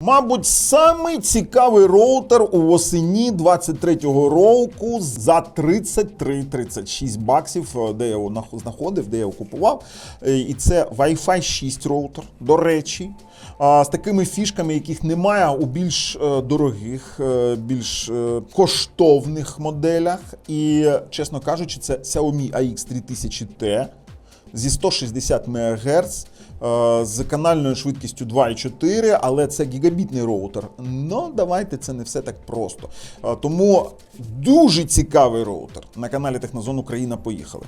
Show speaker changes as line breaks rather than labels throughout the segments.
Мабуть, самий цікавий роутер у осені 23-го року за 33-36 баксів, е, де я його знаходив, де я його купував. Е, І це Wi-Fi 6 роутер, до речі, з такими фішками, яких немає у більш е, дорогих, більш коштовних моделях. І, чесно кажучи, це Xiaomi AX3000T зі 160 МГц, з канальною швидкістю 2,4, але це гігабітний роутер. Ну, давайте це не все так просто. Е, Тому дуже цікавий роутер. На каналі Технозон Україна поїхали.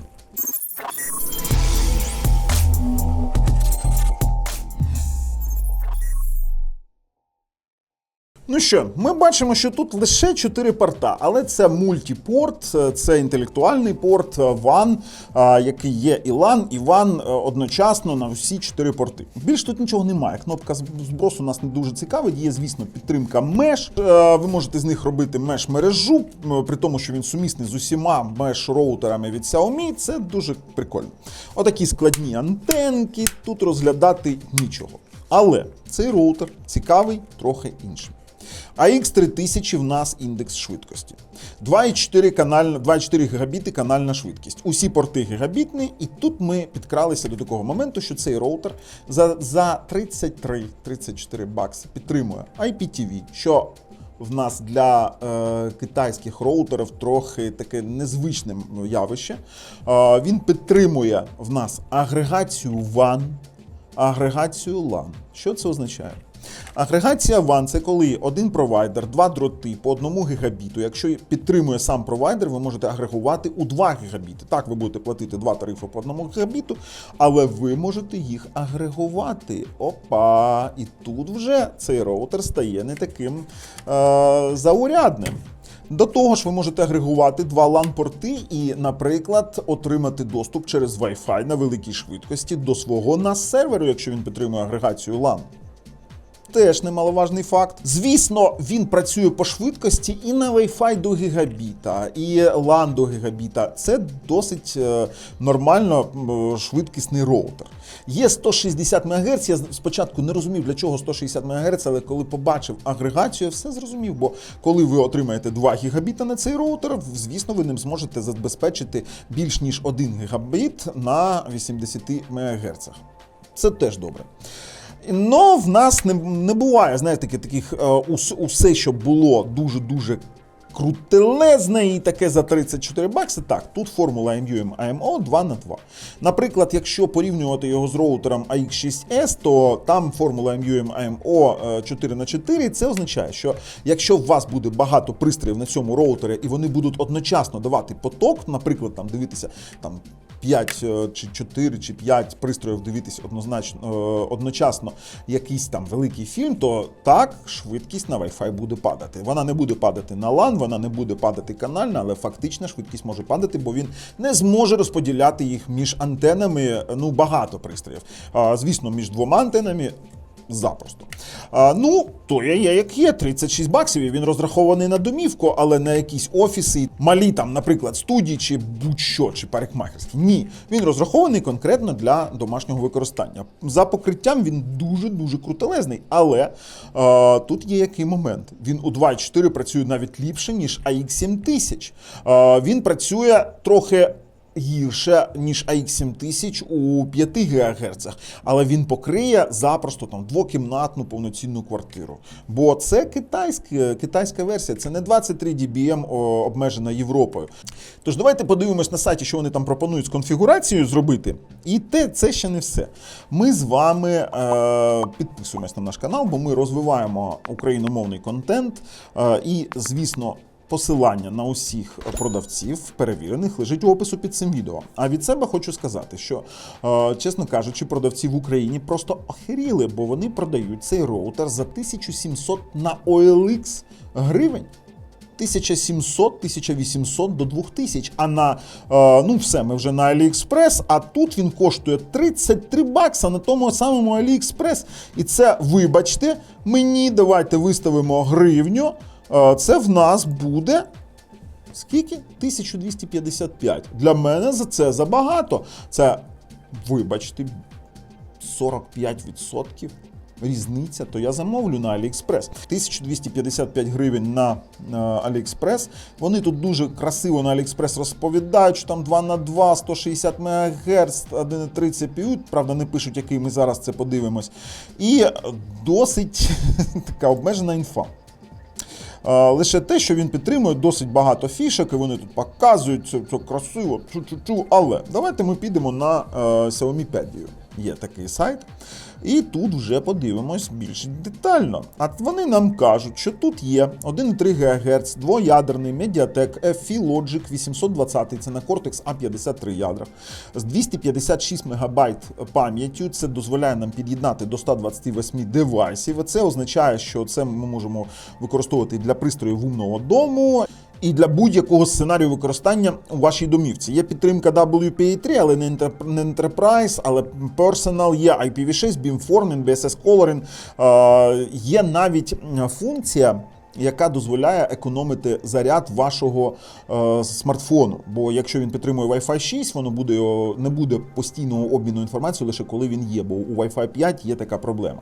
Ну що, ми бачимо, що тут лише 4 порта, але це мультіпорт, е, це інтелектуальний порт е, WAN, е, який є і LAN, і е, одночасно на всі 4 порти. Більш тут нічого немає. Кнопка збросу нас не дуже цікавить. Є, звісно, підтримка меш. Е, Ви можете з них робити меш мережу, при тому, що він сумісний з усіма меш роутерами від Xiaomi. Це дуже прикольно. Отакі складні антенки, тут розглядати нічого. Але цей роутер цікавий трохи іншим. AX3000 в нас індекс швидкості. 2,4 канальна, 2,4 гігабіти канальна швидкість. Усі порти гігабітні, і тут ми підкралися до такого моменту, що цей роутер за, за 33-34 бакси підтримує IPTV, що в нас для е, китайських роутерів трохи таке незвичне явище. Е, він підтримує в нас агрегацію WAN, агрегацію LAN. Що це означає? Агрегація WAN – це коли один провайдер, два дроти по одному гігабіту. Якщо підтримує сам провайдер, ви можете агрегувати у 2 гігабіти. Так, ви будете платити два тарифи по одному гігабіту, але ви можете їх агрегувати. Опа! І тут вже цей роутер стає не таким е- заурядним. До того ж, ви можете агрегувати два LAN-порти і, наприклад, отримати доступ через Wi-Fi на великій швидкості до свого NAS серверу, якщо він підтримує агрегацію LAN. Теж немаловажний факт. Звісно, він працює по швидкості і на Wi-Fi до гігабіта, і LAN до гігабіта. Це досить е, нормально швидкісний роутер. Є 160 МГц. Я спочатку не розумів, для чого 160 МГц, але коли побачив агрегацію, все зрозумів. Бо коли ви отримаєте 2 гігабіта на цей роутер, звісно, ви ним зможете забезпечити більш ніж 1 гігабіт на 80 МГц. Це теж добре. Ну, в нас не, не буває, знаєте, таки- таких е, ус- усе, що було дуже-дуже крутелезне і таке за 34 бакси. Так, тут формула MUM AMO 2 на 2. Наприклад, якщо порівнювати його з роутером AX6S, то там формула MUM AMO 4 на 4 Це означає, що якщо у вас буде багато пристроїв на цьому роутері, і вони будуть одночасно давати поток, наприклад, там дивитися там 5 е, чи 4 чи 5 пристроїв дивитись однозначно е, одночасно якийсь там великий фільм, то так швидкість на Wi-Fi буде падати. Вона не буде падати на LAN, вона не буде падати канально, але фактична швидкість може падати, бо він не зможе розподіляти їх між антенами. Ну багато пристроїв. Звісно, між двома антенами. Запросто. А, ну, то є, є як є, 36 баксів, і він розрахований на домівку, але на якісь офіси, малі там, наприклад, студії чи будь-що, чи парикмахерські. Ні, він розрахований конкретно для домашнього використання. За покриттям він дуже-дуже крутелезний. Але е, тут є який момент. Він у 2.4 працює навіть ліпше, ніж AX7000. Е, він працює трохи гірше, ніж AX7000 у 5 ГГц, але він покриє запросто там двокімнатну повноцінну квартиру. Бо це китайська, китайська версія, це не 23 dBm обмежена Європою. Тож давайте подивимось на сайті, що вони там пропонують з конфігурацією зробити. І те, це ще не все. Ми з вами е, підписуємось на наш канал, бо ми розвиваємо україномовний контент. Е, і, звісно, Посилання на усіх продавців перевірених лежить у опису під цим відео. А від себе хочу сказати, що, е, чесно кажучи, продавці в Україні просто охеріли, бо вони продають цей роутер за 1700 на OLX гривень. 1700-1800 до 2000, а на е, ну все, ми вже на AliExpress, а тут він коштує 33 бакса на тому самому AliExpress. І це, вибачте, мені давайте виставимо гривню. Е, це в нас буде. Скільки? 1255. Для мене за це забагато. Це, вибачте, 45% різниця, то я замовлю на AliExpress. 1255 гривень на, AliExpress. Вони тут дуже красиво на AliExpress розповідають, що там 2 на 2, 160 МГц, 1,3 CPU. Правда, не пишуть, який ми зараз це подивимось. І досить така обмежена інфа. Лише те, що він підтримує досить багато фішок, і вони тут показують це, це красиво, чу-чу-чу. Але давайте ми підемо на е, Xiaomi Pedia. Є такий сайт. І тут вже подивимось більш детально. А вони нам кажуть, що тут є 1,3 ГГц, двоядерний Mediatek FE Logic 820, це на Cortex A53 ядрах, з 256 МБ пам'яттю. Це дозволяє нам під'єднати до 128 девайсів. Це означає, що це ми можемо використовувати для пристроїв умного дому. І для будь-якого сценарію використання у вашій домівці. Є підтримка WPA3, але не Enter- Enterprise, але Personal, є IPv6, Beamforming, BSS Coloring. Є навіть функція. Яка дозволяє економити заряд вашого е, смартфону. Бо якщо він підтримує Wi-Fi 6, воно буде не буде постійного обміну інформацією лише коли він є, бо у Wi-Fi 5 є така проблема.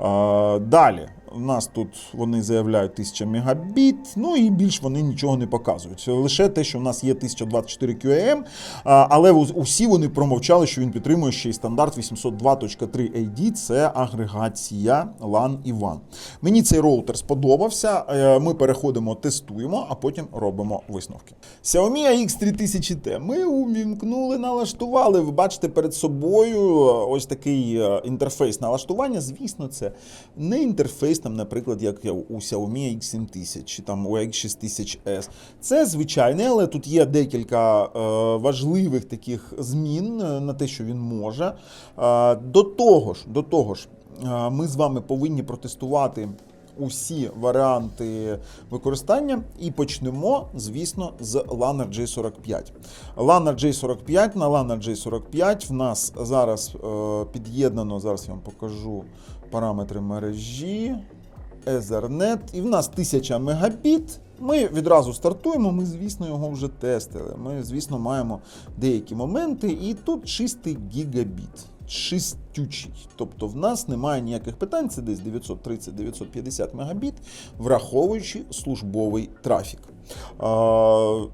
Е, далі у нас тут вони заявляють 1000 мегабіт, ну і більш вони нічого не показують. Лише те, що в нас є 1024 QAM, але усі вони промовчали, що він підтримує ще й стандарт 802.3 AD, це агрегація LAN і WAN. Мені цей роутер сподобався. е, Ми переходимо, тестуємо, а потім робимо висновки. Xiaomi AX3000T ми увімкнули, налаштували. Ви бачите перед собою ось такий е, інтерфейс налаштування. Звісно, це не інтерфейс, там, наприклад, як у Xiaomi X7000 чи там у X6000S. Це звичайне, але тут є декілька е, важливих таких змін е, на те, що він може. Е, до того ж, до того ж, ми з вами повинні протестувати. Усі варіанти використання і почнемо, звісно, з LAN J45. LAN J45 на LAN J45 в нас зараз е, під'єднано, зараз я вам покажу параметри мережі, Ethernet, і в нас 1000 мегабіт. Ми відразу стартуємо, ми, звісно, його вже тестили. Ми, звісно, маємо деякі моменти, і тут чистий гігабіт. Чистючий. Тобто в нас немає ніяких питань, це десь 930-950 мегабіт, враховуючи службовий трафік. А,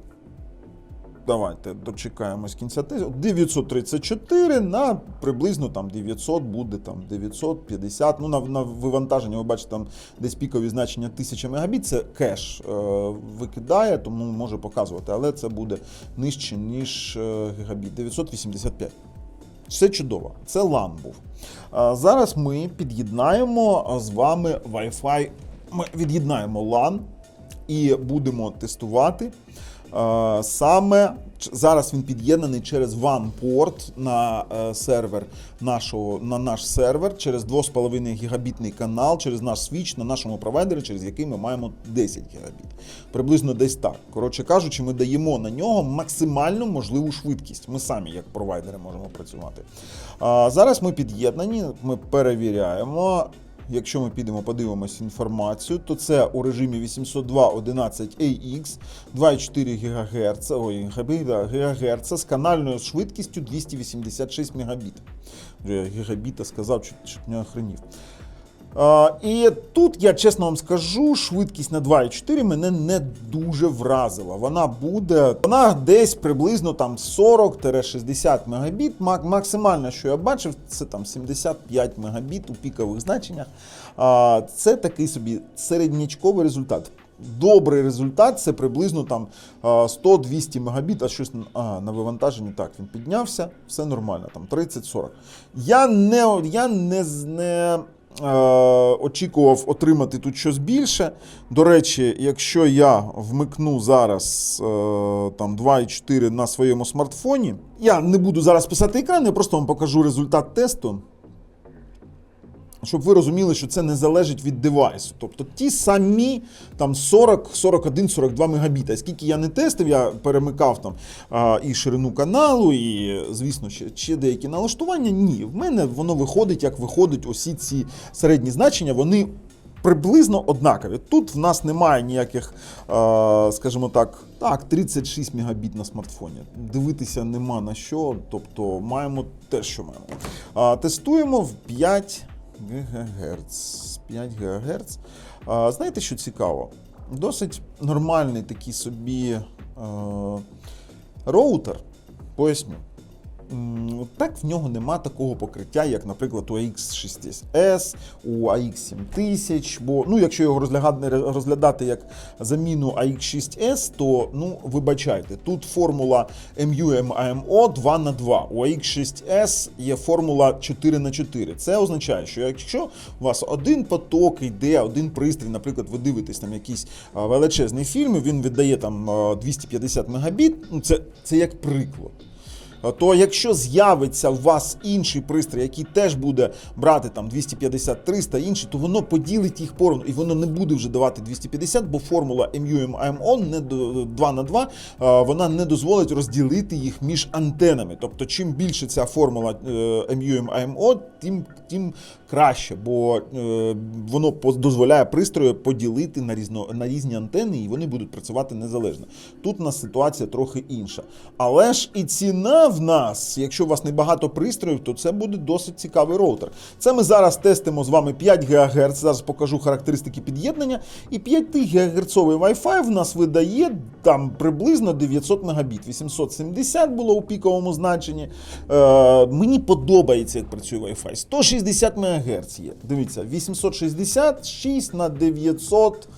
Давайте дочекаємось кінця тезу. 934 на приблизно там 900 буде там 950. Ну на, на вивантаження ви бачите там десь пікові значення 1000 мегабіт. Це кеш е, викидає, тому може показувати, але це буде нижче ніж е, гігабіт. 985. Все чудово, це LAN був. Зараз ми під'єднаємо з вами Wi-Fi. Ми від'єднаємо LAN і будемо тестувати. А, Саме зараз він під'єднаний через WAN-порт на е, сервер нашого на наш сервер через 2,5 гігабітний канал, через наш свіч на нашому провайдері, через який ми маємо 10 гігабіт. Приблизно десь так. Коротше кажучи, ми даємо на нього максимальну можливу швидкість. Ми самі, як провайдери, можемо працювати. А зараз ми під'єднані, ми перевіряємо. Якщо ми підемо, подивимося інформацію, то це у режимі 802.11ax 2,4 ГГц, ой, ГГц з канальною швидкістю 286 Мбіт. Гігабіта сказав, чуть, чуть не охренів. І тут я чесно вам скажу, швидкість на 2,4 мене не дуже вразила. Вона буде, вона десь приблизно там 40-60 Мбіт. Мак- Максимально, що я бачив, це там 75 Мбіт у пікових значеннях. Це такий собі середнячковий результат. Добрий результат це приблизно там 100-200 мегабіт, а щось а, на вивантаженні так він піднявся, все нормально, там 30-40. Я не, я не, не очікував отримати тут щось більше. До речі, якщо я вмикну зараз е, там 2,4 на своєму смартфоні, я не буду зараз писати екран, я просто вам покажу результат тесту. Щоб ви розуміли, що це не залежить від девайсу. Тобто ті самі там 40, 41, 42 мегабіта. Скільки я не тестив, я перемикав там а, і ширину каналу, і, звісно, ще, ще деякі налаштування. Ні, в мене воно виходить, як виходить усі ці середні значення, вони приблизно однакові. Тут в нас немає ніяких, е, скажімо так, так, 36 мегабіт на смартфоні. Дивитися нема на що, тобто маємо те, що маємо. А, Тестуємо в 5. ГГц. 5 ГГц. Знаєте, що цікаво? Досить нормальний такий собі е, роутер. Поясню. Так в нього нема такого покриття, як, наприклад, у AX6S, у AX7000. Бо, ну, якщо його розглядати, як заміну AX6S, то ну, вибачайте, тут формула MU-MAMO 2 на 2 У AX6S є формула 4 на 4 Це означає, що якщо у вас один поток йде, один пристрій, наприклад, ви дивитесь там якийсь величезний фільм, він віддає там 250 мегабіт, ну це, це як приклад. То якщо з'явиться у вас інший пристрій, який теж буде брати там 250-300 інший, то воно поділить їх поровну, і воно не буде вже давати 250, бо формула MU-MIMO не до 2 на 2, е, вона не дозволить розділити їх між антенами. Тобто, чим більше ця формула е, MU-MIMO, тим, тим краще, бо е, воно дозволяє пристрою поділити на, різно, на різні антени, і вони будуть працювати незалежно. Тут у нас ситуація трохи інша. Але ж і ціна в нас, якщо у вас небагато пристроїв, то це буде досить цікавий роутер. Це ми зараз тестимо з вами 5 ГГц. Зараз покажу характеристики під'єднання. І 5 ГГц Wi-Fi в нас видає там приблизно 900 Мбіт. 870 було у піковому значенні. Е, мені подобається, як працює Wi-Fi. 160 МГц є. Дивіться, 866 на 900.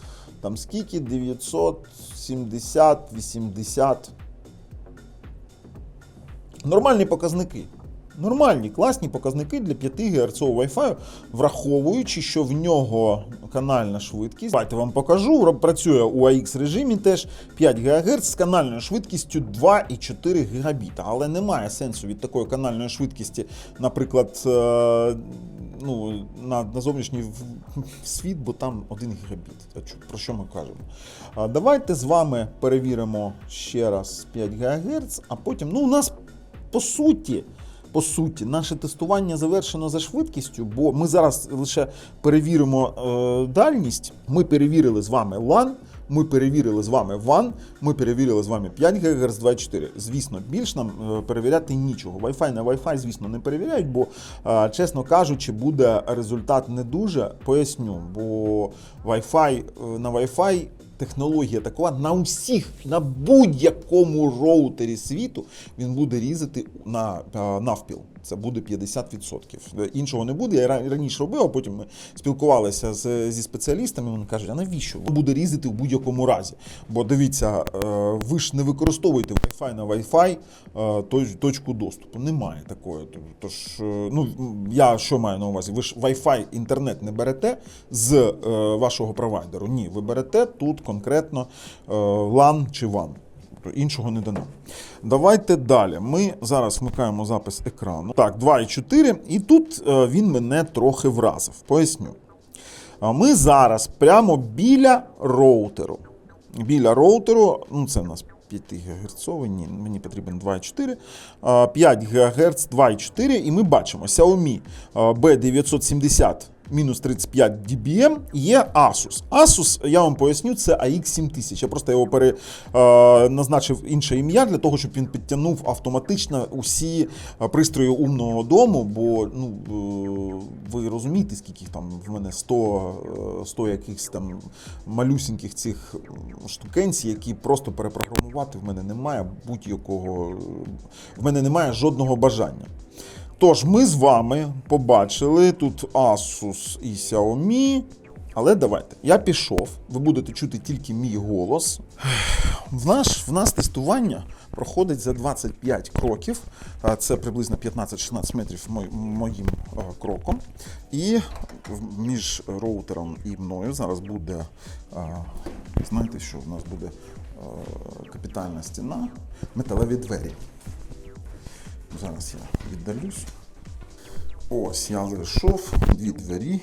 Там скільки? 970, 80. Нормальні показники. Нормальні, класні показники для 5 ГГц Wi-Fi, враховуючи, що в нього канальна швидкість. Давайте вам покажу. Працює у AX режимі теж 5 ГГц з канальною швидкістю 2,4 Гбіта. Але немає сенсу від такої канальної швидкості, наприклад, е, ну, на, на зовнішній світ, бо там 1 гігабіт. Про що ми кажемо? Давайте з вами перевіримо ще раз 5 ГГц, а потім, ну, у нас по суті. По суті, наше тестування завершено за швидкістю, бо ми зараз лише перевіримо е, дальність. Ми перевірили з вами LAN, ми перевірили з вами WAN, ми перевірили з вами 5 ГГц 2.4. Звісно, більш нам е, перевіряти нічого. Wi-Fi на Wi-Fi, звісно, не перевіряють, бо, е, чесно кажучи, буде результат не дуже. Поясню, бо Wi-Fi е, на Wi-Fi технологія такова на усіх, на будь-якому роутері світу він буде різати на е, навпіл. Це буде 50%. Іншого не буде. Я раніше робив, а потім ми спілкувалися з, зі спеціалістами. Вони кажуть, а навіщо? Буде різати в будь-якому разі. Бо дивіться, е, ви ж не використовуєте Wi-Fi на Wi-Fi е, точку доступу. Немає такої. Тож, е, ну я що маю на увазі? Ви ж Wi-Fi інтернет не берете з е, вашого провайдеру. Ні, ви берете тут конкретно е, LAN чи WAN. Іншого не дано. Давайте далі. Ми зараз вмикаємо запис екрану. Так, 2,4. І тут е, він мене трохи вразив. Поясню. Ми зараз прямо біля роутеру. Біля роутеру, ну це у нас 5 ГГц, ні, мені потрібен 2,4. 5 ГГц 2,4, і ми бачимо Xiaomi а, B970 мінус 35 dBm є Asus. Asus, я вам поясню, це AX7000. Я просто його пере, е, назначив інше ім'я для того, щоб він підтягнув автоматично усі е, пристрої умного дому, бо ну, е, ви розумієте, скільки там в мене 100, е, 100 якихось там малюсіньких цих м, штукенцій, які просто перепрограмувати в мене немає будь-якого. В мене немає жодного бажання. Тож, ми з вами побачили тут Asus і Xiaomi. Але давайте, я пішов, ви будете чути тільки мій голос. В, наш, в нас тестування проходить за 25 кроків. Це приблизно 15-16 метрів моїм е, кроком. І між роутером і мною зараз буде, е, знаєте, що в нас буде е, капітальна стіна, металеві двері. Зараз я віддалюсь. Ось я зайшов, дві двері.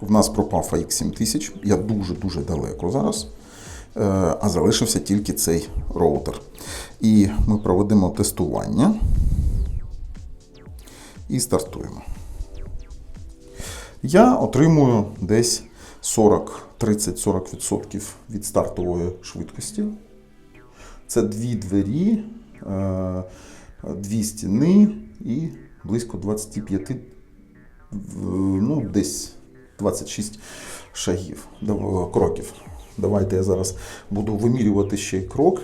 В нас пропав AX7000. Я дуже-дуже далеко зараз. Е, А залишився тільки цей роутер. І ми проведемо тестування і стартуємо. Я отримую десь 40, 30-40% від стартової швидкості. Це дві двері, е, дві стіни і близько 25 ну, десь 26 шагів, кроків. Давайте я зараз буду вимірювати ще й кроки.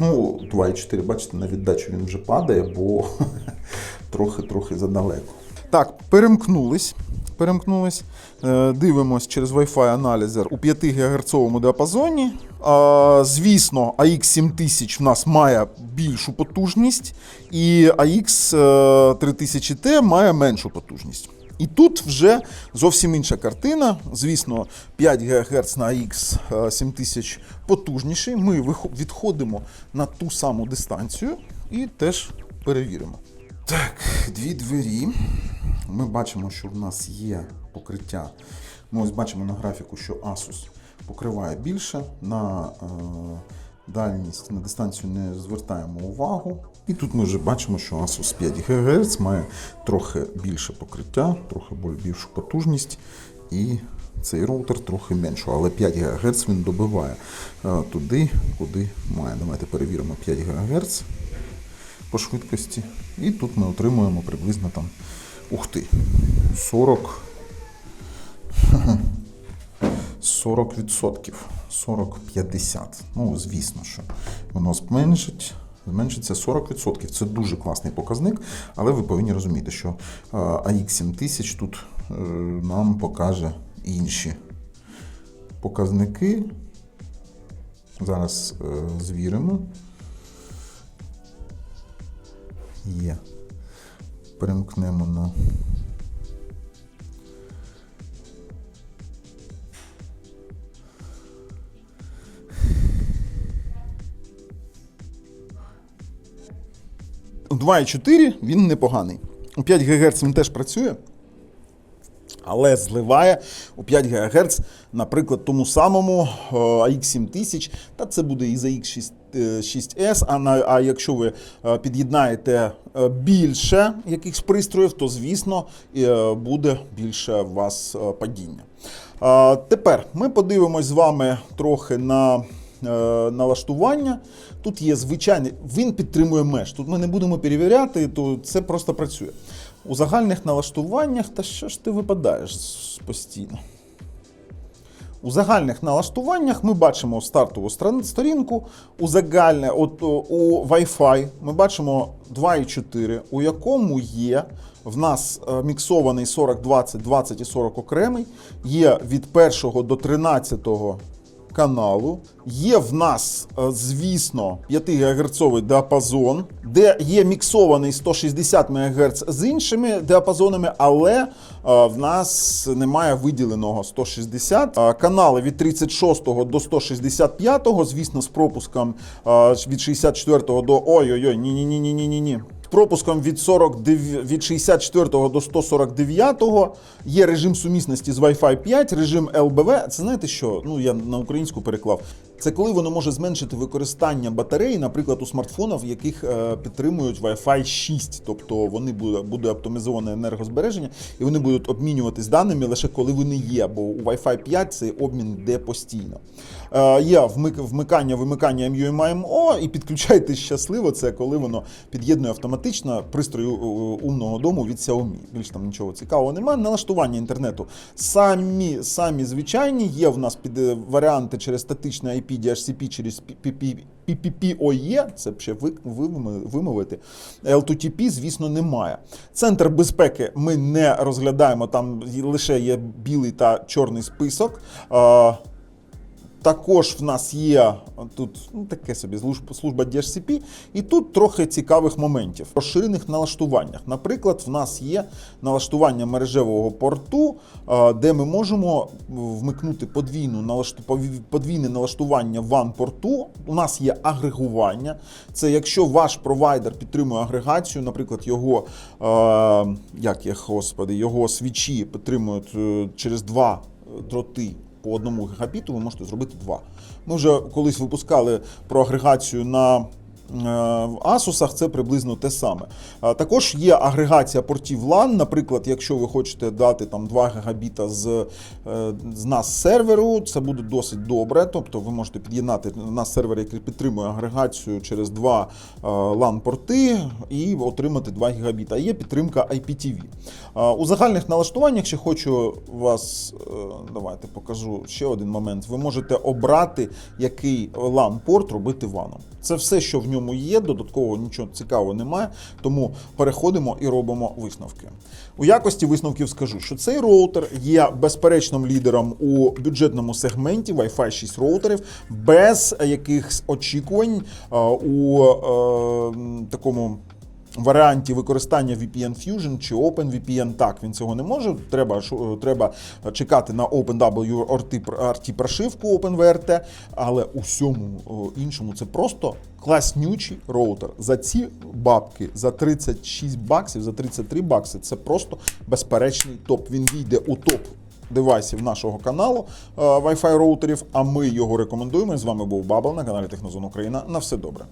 Ну, 2,4, бачите, на віддачу він вже падає, бо трохи-трохи задалеко. Так, перемкнулись. Перемкнулись. Е, Дивимось через Wi-Fi аналізер у 5 ГГц діапазоні. Звісно, AX 7000 в нас має більшу потужність, і AX е, 3000T має меншу потужність. І тут вже зовсім інша картина. Звісно, 5 ГГц на AX 7000 потужніший. Ми відходимо на ту саму дистанцію і теж перевіримо. Так, дві двері. Ми бачимо, що в нас є покриття. Ми ось бачимо на графіку, що Asus покриває більше. На е, дальність, на дистанцію не звертаємо увагу. І тут ми вже бачимо, що Asus 5 ГГц має трохи більше покриття, трохи більшу потужність. І цей роутер трохи меншу, але 5 ГГц він добиває е, туди, куди має. Давайте перевіримо 5 ГГц по швидкості. І тут ми отримуємо приблизно там, ух ти, 40. 40 відсотків, 40-50. Ну, звісно, що воно зменшить. Зменшиться 40%. Це дуже класний показник, але ви повинні розуміти, що е, AX 7000 тут е, нам покаже інші показники. Зараз е, звіримо. Є. Перемкнемо на. У 2,4 він непоганий. У 5 ГГц він теж працює, але зливає у 5 ГГц, наприклад, тому самому е, AX 7000, та це буде і за X 6S, а, на, а якщо ви е, під'єднаєте е, більше якихось пристроїв, то звісно е, буде більше у вас падіння. Тепер ми подивимось з вами трохи на налаштування. Тут є звичайний, він підтримує меж. Тут ми не будемо перевіряти, то це просто працює. У загальних налаштуваннях, та що ж ти випадаєш постійно? У загальних налаштуваннях ми бачимо стартову сторінку. У загальне, от у Wi-Fi ми бачимо 2.4, у якому є в нас е, міксований 40, 20, 20 і 40 окремий. Є від 1 до 13 каналу. Є в нас, е, звісно, 5 ГГц діапазон, де є міксований 160 МГц з іншими діапазонами, але е, в нас немає виділеного 160. Е, Канали від 36 до 165, звісно, з пропуском від 64 до ой-ой-ой, ні-ні-ні-ні-ні-ні. Пропуском від 49, від 64 до 149 є режим сумісності з Wi-Fi 5, режим LBV. Це знаєте що? Ну я на українську переклав. Це коли воно може зменшити використання батареї, наприклад, у смартфонах, яких е, підтримують Wi-Fi 6, тобто вони буде, буде оптимізоване енергозбереження, і вони будуть обмінюватись даними лише коли вони є, бо у Wi-Fi 5 цей обмін йде постійно. Е, є вмик, вмикання, вимикання MUMIMO і підключайте щасливо. Це коли воно під'єднує автоматично пристрою умного дому від Xiaomi. Більш там нічого цікавого немає. Налаштування інтернету самі, самі звичайні. Є в нас під е, варіанти через статичне IP, DHCP, через PPPoE, це ще вимовити. L2TP, звісно, немає. Центр безпеки ми не розглядаємо, там лише є білий та чорний список. Також в нас є тут ну, таке собі служба, DHCP, і тут трохи цікавих моментів. Розширених налаштуваннях. Наприклад, в нас є налаштування мережевого порту, де ми можемо вмикнути подвійну налашту, подвійне налаштування WAN порту. У нас є агрегування. Це якщо ваш провайдер підтримує агрегацію, наприклад, його як є, господи, його свічі підтримують е, через два дроти по одному гігабіту ви можете зробити два. Ми вже колись випускали про агрегацію на В Asus це приблизно те саме. Також є агрегація портів LAN. Наприклад, якщо ви хочете дати там 2 гігабіта з, е, з нас серверу, це буде досить добре. Тобто ви можете під'єднати на сервер, який підтримує агрегацію через два е, LAN-порти і отримати 2 гігабіта. Є підтримка IPTV. У загальних налаштуваннях ще хочу вас, е, давайте покажу ще один момент. Ви можете обрати, який LAN-порт робити ваном. Це все, що в ньому є, додатково нічого цікавого немає, тому переходимо і робимо висновки. У якості висновків скажу, що цей роутер є безперечним лідером у бюджетному сегменті Wi-Fi 6 роутерів без якихось очікувань е, у е, такому варіанті використання VPN Fusion чи OpenVPN. Так, він цього не може. Треба, треба чекати на OpenW RT прошивку OpenVRT, але у всьому іншому це просто класнючий роутер. За ці бабки, за 36 баксів, за 33 бакси, це просто безперечний топ. Він війде у топ. Девайсів нашого каналу е, Wi-Fi роутерів, а ми його рекомендуємо. З вами був Бабл на каналі Технозон Україна. На все добре.